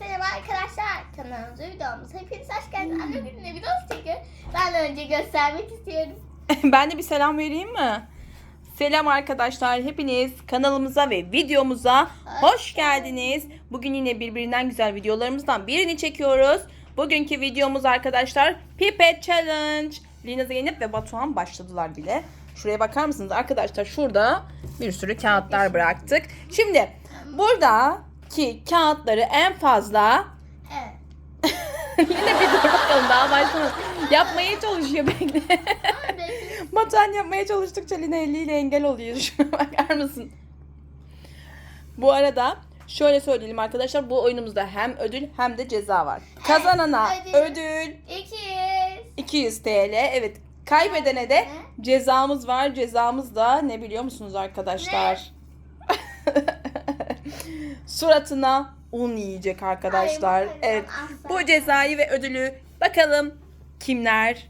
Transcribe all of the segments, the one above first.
Merhaba arkadaşlar. Kanalımıza videomuza hepiniz hoş geldiniz. Anne gününe videosu çekiyor. Ben de önce göstermek istiyorum. ben de bir selam vereyim mi? Selam arkadaşlar hepiniz kanalımıza ve videomuza hoş geldiniz. Bugün yine birbirinden güzel videolarımızdan birini çekiyoruz. Bugünkü videomuz arkadaşlar Pipet Challenge. Lina Zeynep ve Batuhan başladılar bile. Şuraya bakar mısınız arkadaşlar? Şurada bir sürü kağıtlar bıraktık. Şimdi buradaki kağıtları en fazla Evet. Yine bir dur bakalım daha başlamadı. Yapmaya çalışıyor bekle. Ama belki Batuhan yapmaya çalıştıkça Lina eliyle engel oluyor. Şuna bakar mısın? Bu arada şöyle söyleyelim arkadaşlar. Bu oyunumuzda hem ödül hem de ceza var. Kazanana ödül. ödül ikiz. 200 TL. Evet. Kaybedene de cezamız var. Cezamız da ne biliyor musunuz arkadaşlar? Suratına un yiyecek arkadaşlar. Ay, bu evet. Bu cezayı ve ödülü bakalım kimler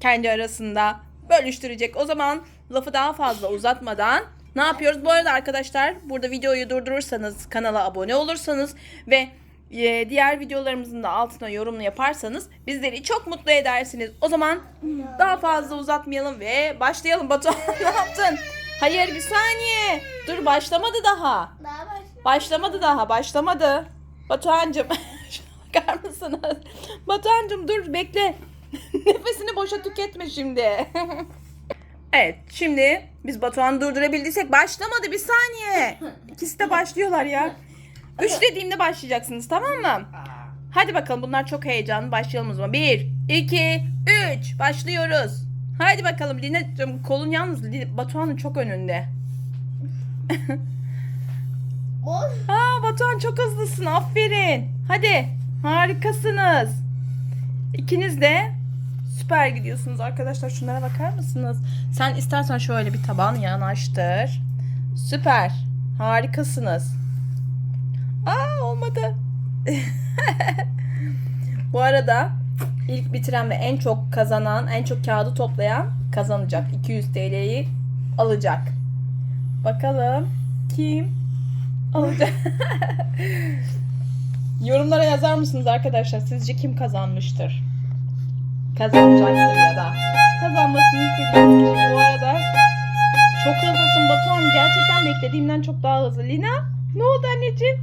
kendi arasında bölüştürecek. O zaman lafı daha fazla uzatmadan ne yapıyoruz? Bu arada arkadaşlar burada videoyu durdurursanız kanala abone olursanız ve e, diğer videolarımızın da altına yorum yaparsanız bizleri çok mutlu edersiniz. O zaman daha fazla uzatmayalım ve başlayalım. Batuhan ne yaptın? Hayır bir saniye. Dur başlamadı daha. Daha. Başlamadı daha, başlamadı. Batuhan'cım, bakar mısınız? Batuhan'cım dur bekle. Nefesini boşa tüketme şimdi. evet, şimdi biz Batuhan'ı durdurabildiysek başlamadı bir saniye. İkisi de başlıyorlar ya. Üç dediğimde başlayacaksınız tamam mı? Hadi bakalım bunlar çok heyecanlı. Başlayalım o zaman. Bir, iki, üç. Başlıyoruz. Hadi bakalım Lina'cığım kolun yalnız Batuhan'ın çok önünde. Of. Aa Batuhan çok hızlısın. Aferin. Hadi. Harikasınız. İkiniz de süper gidiyorsunuz arkadaşlar. Şunlara bakar mısınız? Sen istersen şöyle bir taban yanaştır. Süper. Harikasınız. Aa olmadı. Bu arada ilk bitiren ve en çok kazanan, en çok kağıdı toplayan kazanacak. 200 TL'yi alacak. Bakalım kim alacak? Yorumlara yazar mısınız arkadaşlar? Sizce kim kazanmıştır? Kazanacaktır ya da. Kazanmasını istediğiniz bu arada. Çok hızlısın Batuhan. Gerçekten beklediğimden çok daha hızlı. Lina ne oldu anneciğim?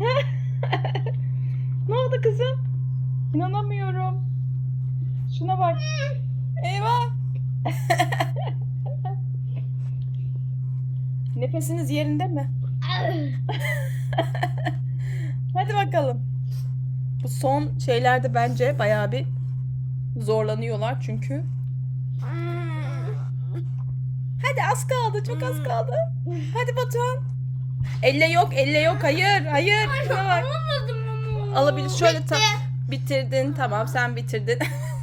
ne oldu kızım? İnanamıyorum. Şuna bak. Eyvah. Nefesiniz yerinde mi? Hadi bakalım. Bu son şeylerde bence bayağı bir zorlanıyorlar çünkü. Hadi az kaldı, çok az kaldı. Hadi Batuhan. Elle yok, elle yok. Hayır, hayır. Şuna bak. Alabilir. Şöyle tam bitirdin. Tamam, sen bitirdin.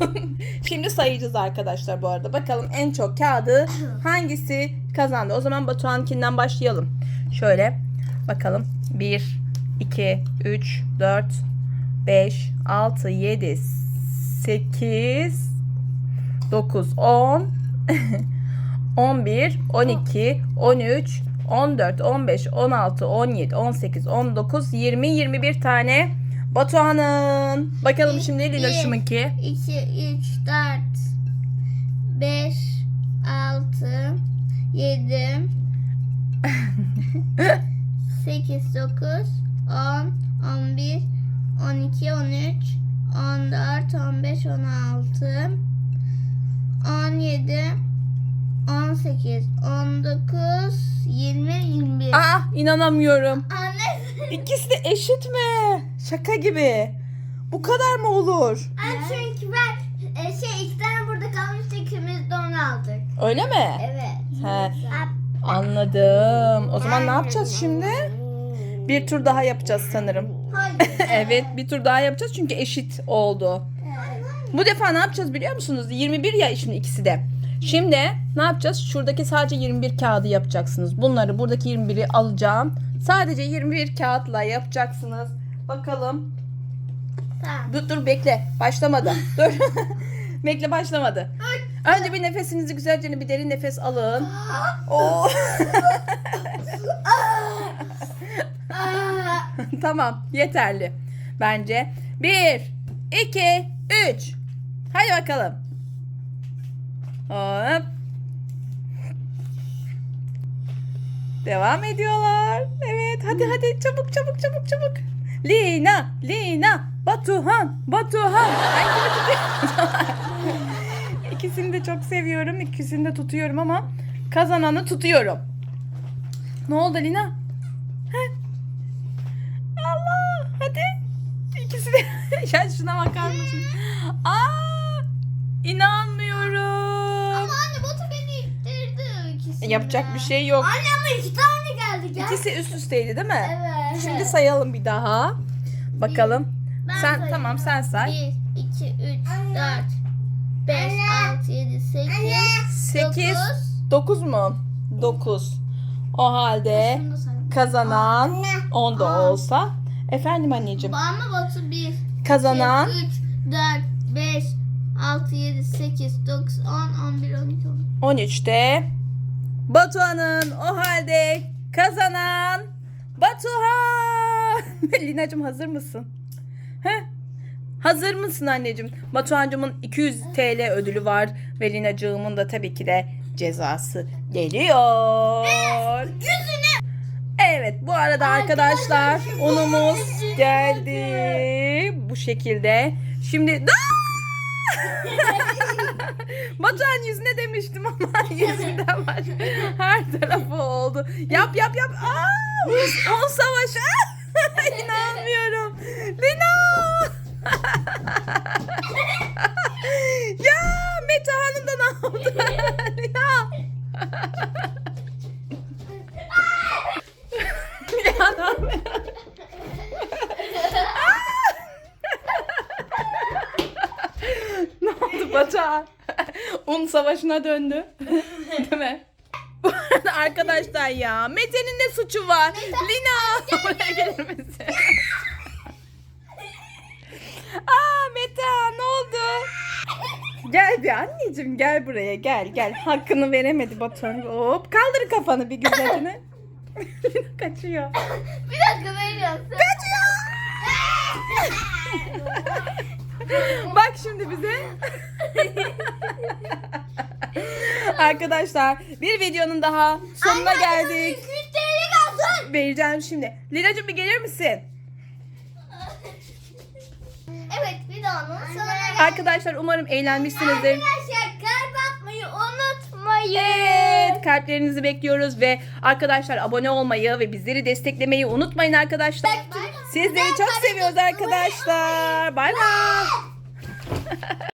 Şimdi sayacağız arkadaşlar bu arada. Bakalım en çok kağıdı hangisi kazandı? O zaman Batuhan'kinden başlayalım. Şöyle bakalım. 1 2 3 4 5 6 7 8 9 10 11 12 13 14 15 16 17 18 19 20 21 tane Batuhan'ın. Bakalım şimdi Linoş'umunki. 2, 3, 4, 5, 6, 7, 8, 9, 10, 11, 12, 13, 14, 15, 16, 17, 18, 19, 20, 21. Aa inanamıyorum. Anne. İkisi de eşit mi? Şaka gibi. Bu kadar mı olur? çünkü ben e, şey iki tane burada kalmıştı ikimiz de onu aldık. Öyle mi? Evet. He, anladım. O zaman ne yapacağız şimdi? Bir tur daha yapacağız sanırım. Hayır. evet bir tur daha yapacağız çünkü eşit oldu. Bu defa ne yapacağız biliyor musunuz? 21 ya şimdi ikisi de. Şimdi ne yapacağız? Şuradaki sadece 21 kağıdı yapacaksınız. Bunları buradaki 21'i alacağım. Sadece 21 kağıtla yapacaksınız. Bakalım. Tamam. Dur dur bekle. Başlamadı. Dur. bekle başlamadı. Önce bir nefesinizi güzelce bir derin nefes alın. Oo. tamam yeterli. bence. Bir, iki, üç. Hadi bakalım. Hop. Devam ediyorlar. Evet hadi hadi çabuk çabuk çabuk çabuk. Lina, Lina, Batuhan, Batuhan. İkisini de çok seviyorum. İkisini de tutuyorum ama kazananı tutuyorum. Ne oldu Lina? Heh. Allah hadi. İkisi de. ya şuna bakar mısın? Aa, inanmıyorum. Ama anne Batu beni ittirdi ikisini. Yapacak bir şey yok. Anne ama iki tane geldi. Gel. İkisi üst üsteydi değil mi? Evet. Şimdi sayalım bir daha. Bakalım. Ben sen sayayım. tamam sen say. 1, 2, 3, 4, 5, 6, 7, 8, 8 9 mu? 9. O halde kazanan 10 da olsa. Efendim anneciğim. Bana Batu 1, Kazanan 3, 4, 5, 6, 7, 8, 9, 10, 11, 12, 13. 13'te Batuhan'ın o halde kazanan Batuhan. Lina'cığım hazır mısın? He? Hazır mısın anneciğim? Batuhan'cığımın 200 TL ödülü var ve Lina'cığımın da tabii ki de cezası geliyor. Yüzüne. Evet bu arada arkadaşlar unumuz geldi. Bu şekilde. Şimdi Batuhan yüzüne demiştim ama yüzünden var. Her tarafı oldu. Yap yap yap. Aa, on, savaş. İnanmıyorum. Lina. Batuhan? Un savaşına döndü. Değil mi? Bu arada arkadaşlar ya Mete'nin de suçu var. Lina buraya gelir misin? Aa Mete ne oldu? Gel bir anneciğim gel buraya gel gel. Hakkını veremedi Batuhan. Hop kaldır kafanı bir güzelce. Kaçıyor. Bir dakika veriyorum. Bak şimdi bize. Arkadaşlar bir videonun daha sonuna geldik. 200 TL kalsın. Vereceğim şimdi. Lina'cığım bir gelir misin? Evet videonun sonuna geldik. Arkadaşlar umarım eğlenmişsinizdir. Arkadaşlar kalp atmayı unutmayın. Evet kalplerinizi bekliyoruz ve arkadaşlar abone olmayı ve bizleri desteklemeyi unutmayın arkadaşlar. Sizleri çok seviyoruz arkadaşlar. Bay bay.